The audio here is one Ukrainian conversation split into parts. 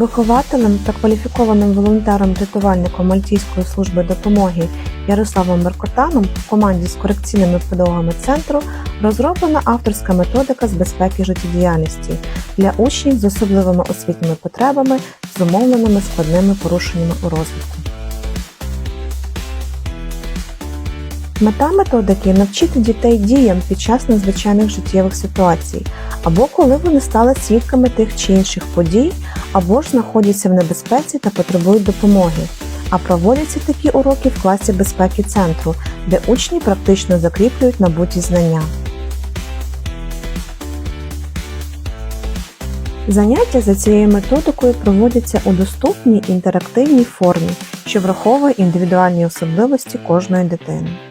Вихователем та кваліфікованим волонтером-рятувальником Мальтійської служби допомоги Ярославом Меркотаном в команді з корекційними педагогами центру розроблена авторська методика з безпеки життєдіяльності для учнів з особливими освітніми потребами, зумовленими складними порушеннями у розвитку. Мета методики навчити дітей діям під час надзвичайних життєвих ситуацій, або коли вони стали свідками тих чи інших подій, або ж знаходяться в небезпеці та потребують допомоги. А проводяться такі уроки в класі безпеки центру, де учні практично закріплюють набуті знання. Заняття за цією методикою проводяться у доступній інтерактивній формі, що враховує індивідуальні особливості кожної дитини.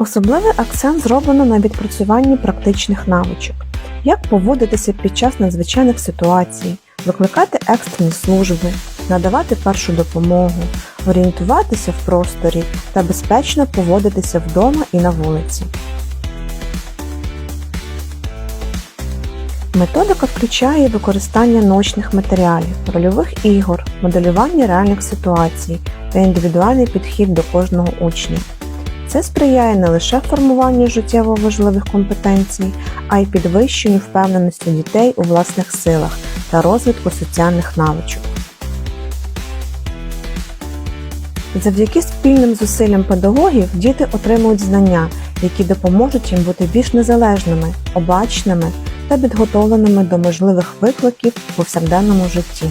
Особливий акцент зроблено на відпрацюванні практичних навичок, як поводитися під час надзвичайних ситуацій, викликати екстрені служби, надавати першу допомогу, орієнтуватися в просторі та безпечно поводитися вдома і на вулиці. Методика включає використання наочних матеріалів, рольових ігор, моделювання реальних ситуацій та індивідуальний підхід до кожного учня. Це сприяє не лише формуванню життєво важливих компетенцій, а й підвищенню впевненості дітей у власних силах та розвитку соціальних навичок. Завдяки спільним зусиллям педагогів діти отримують знання, які допоможуть їм бути більш незалежними, обачними та підготовленими до можливих викликів у повсякденному житті.